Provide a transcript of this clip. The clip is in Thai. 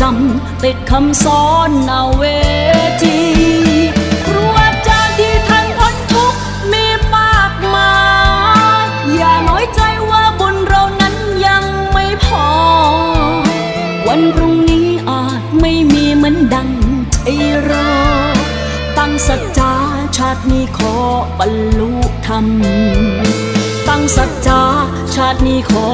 จำติดคำสอนเอาเวทีครูอาจารย์ที่ท่านพ้นทุกข์มีมากมายอย่าน้อยใจว่าบุญเรานั้นยังไม่พอ วันพรุ่งนี้อาจไม่มีเหมือนดังที่รอ ตั้งสัจจาชาตินี้ขอบรรลุธรรม ตั้งสัจจาชาตินี้ขอ